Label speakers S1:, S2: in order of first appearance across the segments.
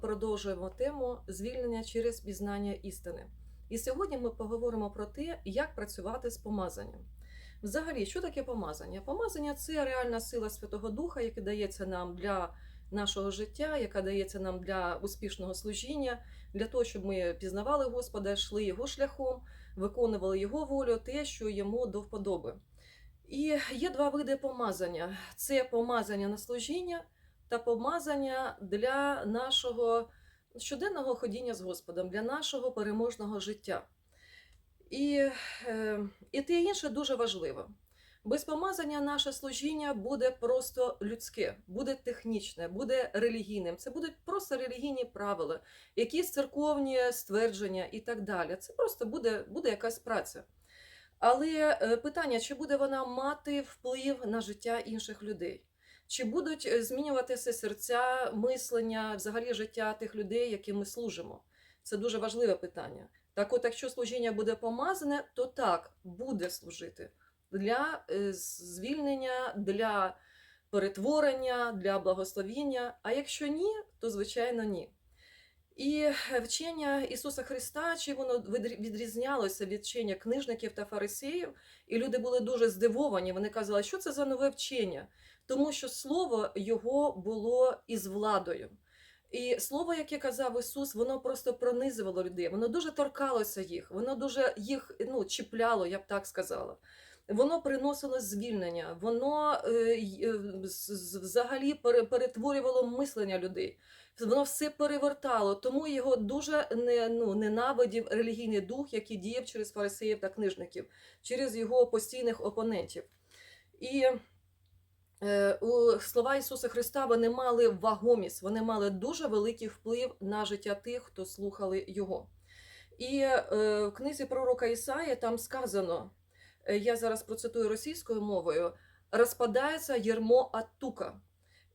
S1: продовжуємо тему звільнення через пізнання істини. І сьогодні ми поговоримо про те, як працювати з помазанням. Взагалі, що таке помазання? Помазання це реальна сила Святого Духа, яка дається нам для нашого життя, яка дається нам для успішного служіння, для того, щоб ми пізнавали Господа, йшли його шляхом, виконували його волю, те, що йому до вподоби. І є два види помазання: це помазання на служіння та помазання для нашого щоденного ходіння з Господом, для нашого переможного життя. І, е, і те інше дуже важливо. Без помазання наше служіння буде просто людське, буде технічне, буде релігійним. Це будуть просто релігійні правила, якісь церковні ствердження і так далі. Це просто буде, буде якась праця. Але е, питання, чи буде вона мати вплив на життя інших людей? Чи будуть е, змінюватися серця, мислення, взагалі життя тих людей, яким ми служимо? Це дуже важливе питання. Так, от, якщо служіння буде помазане, то так буде служити для е, звільнення, для перетворення, для благословіння. А якщо ні, то звичайно ні. І вчення Ісуса Христа, чи воно відрізнялося від вчення книжників та фарисеїв, і люди були дуже здивовані. Вони казали, що це за нове вчення, тому що слово його було із владою. І слово, яке казав Ісус, воно просто пронизувало людей, воно дуже торкалося їх, воно дуже їх ну, чіпляло, я б так сказала. Воно приносило звільнення, воно е, е, взагалі пере- перетворювало мислення людей. Воно все перевертало, тому його дуже не, ну, ненавидів релігійний дух, який діяв через фарисеїв та книжників, через його постійних опонентів. І е, слова Ісуса Христа вони мали вагомість, вони мали дуже великий вплив на життя тих, хто слухали Його. І е, в книзі пророка Ісаї там сказано, я зараз процитую російською мовою, розпадається ярмо Аттука.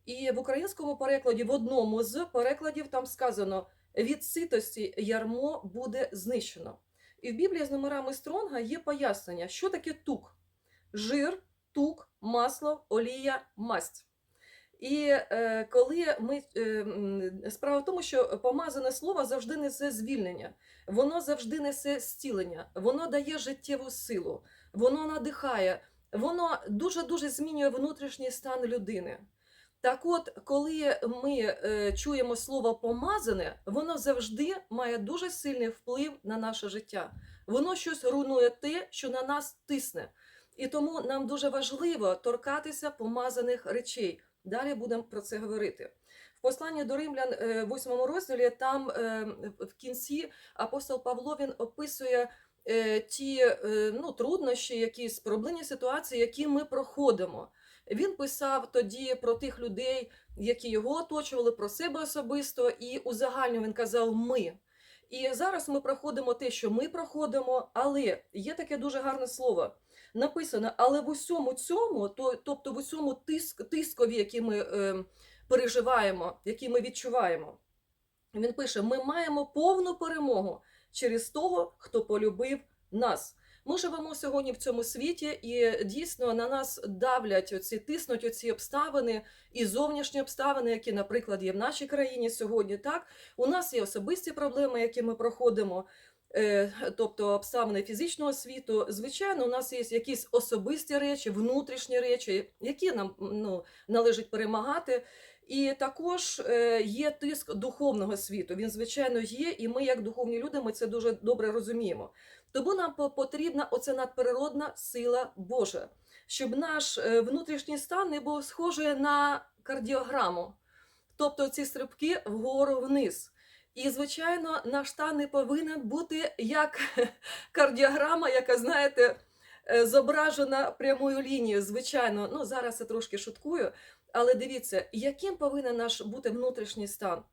S1: І в українському перекладі, в одному з перекладів, там сказано: від ситості ярмо буде знищено. І в Біблії з номерами Стронга є пояснення, що таке тук: жир, тук, масло, олія, масть. І е, коли ми е, справа в тому, що помазане слово завжди несе звільнення, воно завжди несе зцілення, воно дає життєву силу, воно надихає, воно дуже дуже змінює внутрішній стан людини. Так от, коли ми е, чуємо слово помазане, воно завжди має дуже сильний вплив на наше життя. Воно щось руйнує те, що на нас тисне. І тому нам дуже важливо торкатися помазаних речей. Далі будемо про це говорити. В посланні до римлян, е, 8 розділі, там е, в кінці апостол Павло він описує е, ті ну, труднощі, якісь проблемні ситуації, які ми проходимо. Він писав тоді про тих людей, які його оточували, про себе особисто, і узагальньо він казав ми. І зараз ми проходимо те, що ми проходимо, але є таке дуже гарне слово. Написано, але в усьому цьому, то, тобто в усьому тиск, тискові, який ми е, переживаємо, який ми відчуваємо, він пише: ми маємо повну перемогу через того, хто полюбив нас. Ми живемо сьогодні в цьому світі, і дійсно на нас давлять оці тиснуть оці обставини і зовнішні обставини, які, наприклад, є в нашій країні сьогодні. Так у нас є особисті проблеми, які ми проходимо. Е, Тобто обставини фізичного світу, звичайно, у нас є якісь особисті речі, внутрішні речі, які нам ну, належить перемагати. І також е, є тиск духовного світу. Він, звичайно, є, і ми, як духовні люди, ми це дуже добре розуміємо. Тому нам по- потрібна оця надприродна сила Божа, щоб наш е, внутрішній стан не був схожий на кардіограму, тобто ці стрибки вгору вниз. І, звичайно, наш стан не повинен бути як кардіограма, яка, знаєте, е, зображена прямою лінією. Звичайно, ну зараз я трошки шуткую, але дивіться, яким повинен наш бути внутрішній стан?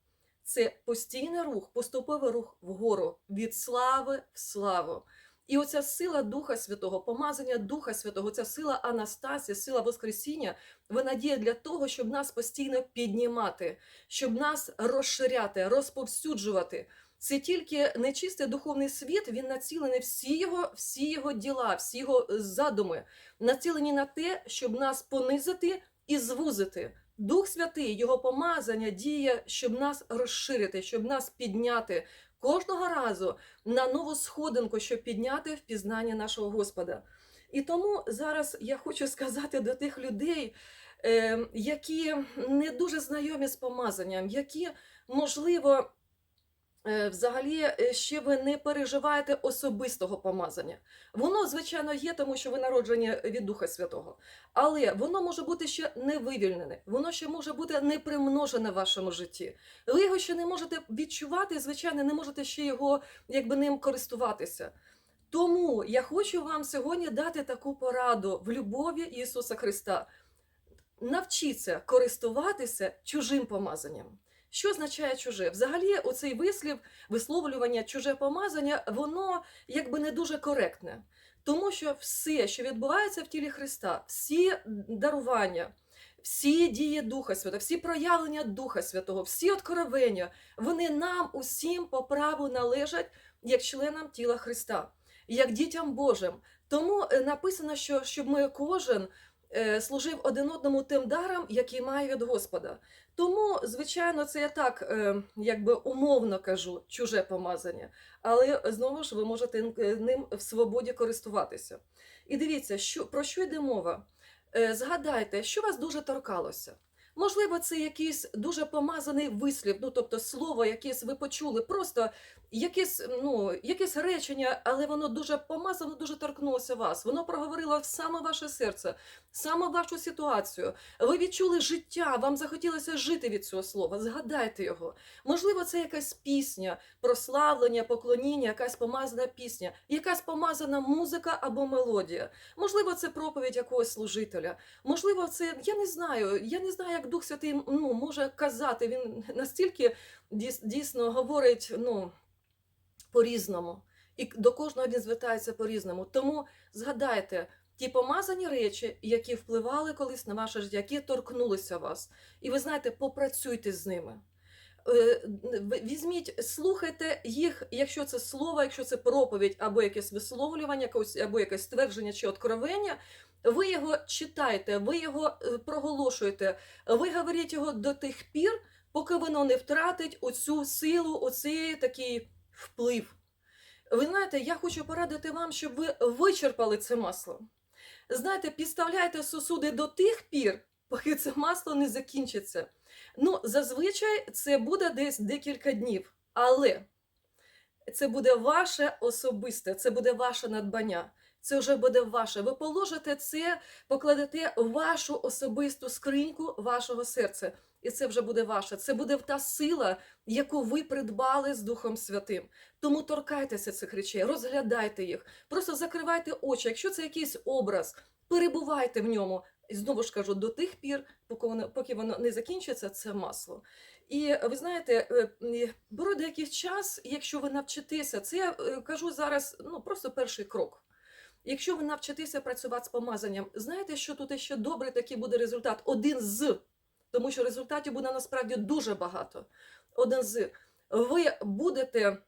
S1: Це постійний рух, поступовий рух вгору від слави в славу. І оця сила Духа Святого, помазання Духа Святого, ця сила Анастасії, сила Воскресіння, вона діє для того, щоб нас постійно піднімати, щоб нас розширяти, розповсюджувати. Це тільки нечистий духовний світ, він націлений всі його, всі його діла, всі його задуми, націлені на те, щоб нас понизити і звузити. Дух Святий, Його помазання діє, щоб нас розширити, щоб нас підняти кожного разу на нову сходинку, щоб підняти впізнання нашого Господа. І тому зараз я хочу сказати до тих людей, е, які не дуже знайомі з помазанням, які, можливо, взагалі е, ще ви не переживаєте особистого помазання. Воно, звичайно, є, тому що ви народжені від Духа Святого. Але воно може бути ще не вивільнене, воно ще може бути не примножене в вашому житті. Ви його ще не можете відчувати, звичайно, не можете ще його якби ним користуватися. Тому я хочу вам сьогодні дати таку пораду в любові Ісуса Христа. Навчіться користуватися чужим помазанням. Що означає чуже? Взагалі, оцей вислів, висловлювання чуже помазання, воно якби не дуже коректне. Тому що все, що відбувається в тілі Христа, всі дарування, всі дії Духа Святого, всі проявлення Духа Святого, всі откровення, вони нам усім по праву належать як членам тіла Христа, як дітям Божим. Тому е, написано, що щоб ми кожен служив один одному тим даром, який має від Господа. Тому, звичайно, це я так, е, якби умовно кажу, чуже помазання, але знову ж ви можете е, ним в свободі користуватися. І дивіться, що, про що йде мова. Е, Згадайте, що вас дуже торкалося. Можливо, це якийсь дуже помазаний вислів, ну тобто слово, якесь ви почули, просто якесь, ну, якесь речення, але воно дуже помазано, дуже торкнулося вас. Воно проговорило саме ваше серце, саме вашу ситуацію. Ви відчули життя, вам захотілося жити від цього слова. Згадайте його. Можливо, це якась пісня, прославлення, поклоніння, якась помазана пісня, якась помазана музика або мелодія. Можливо, це проповідь якогось служителя. Можливо, це я не знаю. Я не знаю, як Дух Святий ну, може казати. Він настільки дійсно говорить ну, по-різному. І до кожного він звертається по-різному. Тому згадайте ті помазані речі, які впливали колись на ваше життя, які торкнулися вас. І ви знаєте, попрацюйте з ними. Е, Візьміть, слухайте їх, якщо це слово, якщо це проповідь, або якесь висловлювання, або якесь ствердження чи откровення, ви його читайте, ви його е, проголошуєте, ви говоріть його до тих пір, поки воно не втратить оцю силу, оцей такий вплив. Ви знаєте, я хочу порадити вам, щоб ви вичерпали це масло. Знаєте, підставляйте сосуди до тих пір, поки це масло не закінчиться. Ну, зазвичай це буде десь декілька днів, але це буде ваше особисте, це буде ваше надбання. Це вже буде ваше. Ви положите це, покладете вашу особисту скриньку вашого серця. І це вже буде ваше. Це буде та сила, яку ви придбали з Духом Святим. Тому торкайтеся цих речей, розглядайте їх, просто закривайте очі. Якщо це якийсь образ, перебувайте в ньому. Знову ж кажу, до тих пір, поки воно, поки воно не закінчиться, це масло. І ви знаєте, е, пройде якийсь час, якщо ви навчитеся, це я е, кажу зараз, ну просто перший крок. Якщо ви навчитеся працювати з помазанням, знаєте, що тут ще добрий такий буде результат? Один з, тому що результатів буде насправді дуже багато. Один з. Ви будете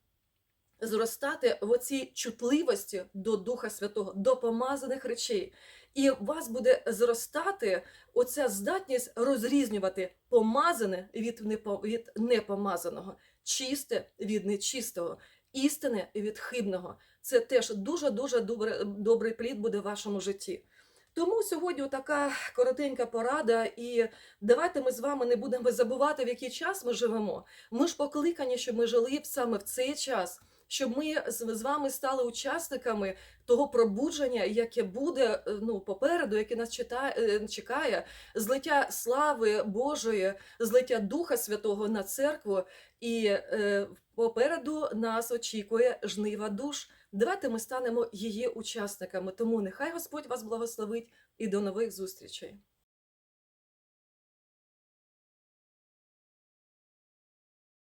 S1: зростати в оцій чутливості до Духа Святого, до помазаних речей. І у вас буде зростати оця здатність розрізнювати помазане від, непо, від непомазаного, чисте від нечистого, істине від хибного. Це теж дуже-дуже добре, добрий плід буде в вашому житті. Тому сьогодні така коротенька порада, і давайте ми з вами не будемо забувати, в який час ми живемо. Ми ж покликані, щоб ми жили саме в цей час, щоб ми з вами стали учасниками того пробудження, яке буде е, ну, попереду, яке нас читає, е, чекає, злиття слави Божої, злиття Духа Святого на церкву, і е, попереду нас очікує жнива душ. Давайте ми станемо її учасниками. Тому нехай Господь вас благословить і до нових зустрічей.